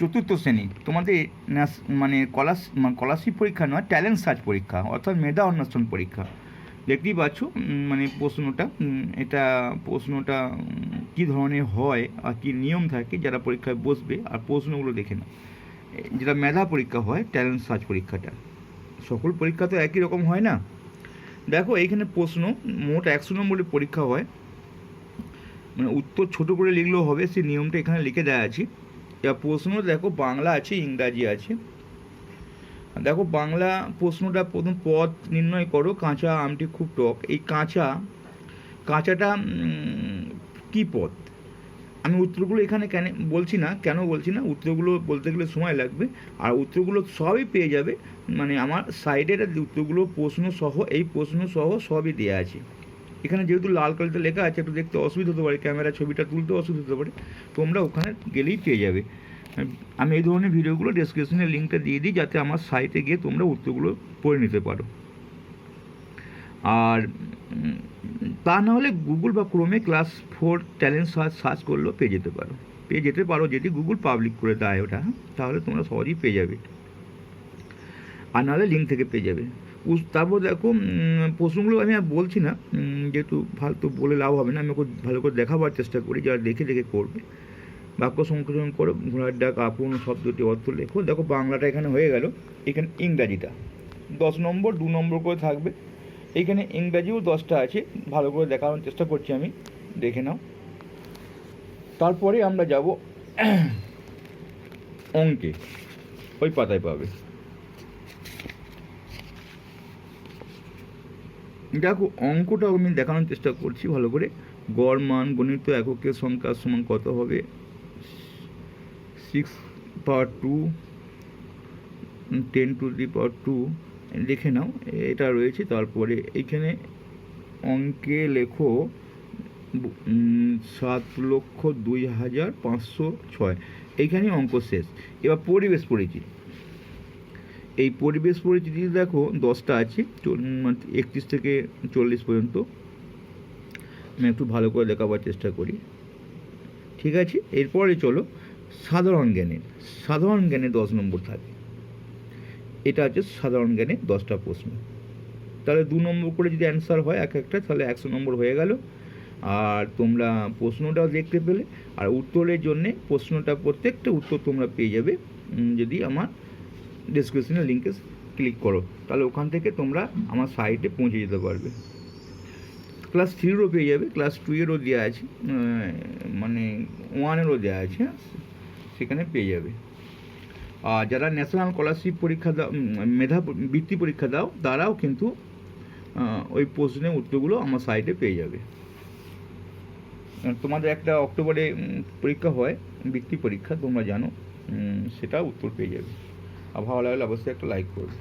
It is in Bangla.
চতুর্থ শ্রেণি। তোমাদের ন্যাস- মানে কলাস স্কলারশিপ পরীক্ষা নয় ট্যালেন্ট সার্চ পরীক্ষা, অর্থাৎ মেধা অন্বেষণ পরীক্ষা। দেখতেই পাচ্ছ মানে প্রশ্নটা এটা প্রশ্নটা কী ধরনের হয় আর কী নিয়ম থাকে যারা পরীক্ষায় বসবে, আর প্রশ্নগুলো দেখে না যেটা মেধা পরীক্ষা হয় ট্যালেন্ট সার্চ পরীক্ষাটা। সকল পরীক্ষা তো একই রকম হয় না? দেখো, এইখানে প্রশ্ন, মোট একশো নম্বরের পরীক্ষা হয়। মানে উত্তর ছোট করে লিখলেও হবে, সেই নিয়মটা এখানে লিখে দেওয়া আছে। প্রশ্ন দেখো, বাংলা আছে, ইংরাজি আছে। দেখো, বাংলা প্রশ্নটা প্রথম পদ নির্ণয় করো, কাঁচা আমটি খুব টক। এই কাঁচা, কাঁচাটা কি পদ? আমি উত্তরগুলো এখানে কেন বলছি না, কেন বলছি না, উত্তরগুলো বলতে গেলে সময় লাগবে। আর উত্তরগুলো সবই পেয়ে যাবে মানে আমার সাইডের উত্তরগুলো প্রশ্ন সহ এই প্রশ্ন সহ সবই দেওয়া আছে। এখানে যেহেতু লাল কালিতে লেখা আছে, একটু দেখতে অসুবিধা হতে পারে, ক্যামেরা ছবিটা তুলতে অসুবিধা হতে পারে, তোমরা ওখানে গেলেই পেয়ে যাবে। আমি এই ধরনের ভিডিওগুলো ডেসক্রিপশনে লিঙ্কটা দিয়ে দিই, যাতে আমার সাইটে গিয়ে তোমরা উত্তরগুলো পড়ে নিতে পারো। আর তা না হলে গুগল বা ক্রোমে class four talent search search করলেও পেয়ে যেতে পারো। পেয়ে যেতে পারো যদি গুগল পাবলিক করে দেয় ওটা হ্যাঁ? তাহলে তোমরা সহজেই পেয়ে যাবে। আর নাহলে লিঙ্ক থেকে পেয়ে যাবে। তারপর দেখো প্রশ্নগুলো আমি আর বলছি না যেহেতু ফালতু বলে লাভ হবে না, আমি ওকে ভালো করে দেখাবার চেষ্টা করি যারা দেখে দেখে করবে। বাক্য সংশোধন করো, ঘোড়ার ডাক, আপন, শব্দটি, অর্থ লেখো। দেখো, বাংলাটা এখানে হয়ে গেল, এখানে ইংরাজিটা। দশ নম্বর, দু নম্বর করে থাকবে। এইখানে ইংরাজিও দশটা আছে, ভালো করে দেখানোর চেষ্টা করছি আমি, দেখে নাও। তারপরে আমরা যাব, অঙ্কে, ওই পাতায় পাবে। দেখো অঙ্কটা আমি দেখানোর চেষ্টা করছি ভালো করে। গড় মান, গণিত এককের সংখ্যা সমান কত হবে? Six power two ten to the power two লিখে নাও, এটা রয়েছে। তারপরে এইখানে অঙ্কে লেখো সাত লক্ষ দুই হাজার পাঁচশো ছয়। এইখানে অঙ্ক শেষ। এবার পরিবেশ পরিচিতি। এই পরিবেশ পরিচিতি দেখো, দশটা আছে একত্রিশ থেকে চল্লিশ পর্যন্ত। আমি একটু ভালো করে দেখাবার চেষ্টা করি। ঠিক আছে? এরপরে চলো, সাধারণ জ্ঞানের, সাধারণ জ্ঞানে দশ নম্বর থাকে। এটা হচ্ছে সাধারণ জ্ঞানে দশটা প্রশ্ন। তাহলে দু নম্বর করে যদি অ্যান্সার হয় এক একটা, তাহলে একশো নম্বর হয়ে গেল। আর তোমরা প্রশ্নটাও দেখতে পেলে, আর উত্তরের জন্যে প্রশ্নটা প্রত্যেকটা উত্তর তোমরা পেয়ে যাবে যদি আমার ডিসক্রিপশনের লিঙ্কে ক্লিক করো। তাহলে ওখান থেকে তোমরা আমার সাইটে পৌঁছে যেতে পারবে। ক্লাস থ্রিরও পেয়ে যাবে। ক্লাস টু এরও দেওয়া আছে। মানে ওয়ানেরও দেওয়া আছে? সেখানে পেয়ে যাবে। আর যারা ন্যাশনাল স্কলারশিপ পরীক্ষা দাও মেধা বৃত্তি পরীক্ষা দাও, তারাও কিন্তু ওই প্রশ্নের উত্তরগুলো আমার সাইটে পেয়ে যাবে। তোমাদের একটা অক্টোবরে পরীক্ষা হয়, বৃত্তি পরীক্ষা, তোমরা জানো সেটা উত্তর পেয়ে যাবে। ভালো লাগলে অবশ্যই একটা লাইক করবে।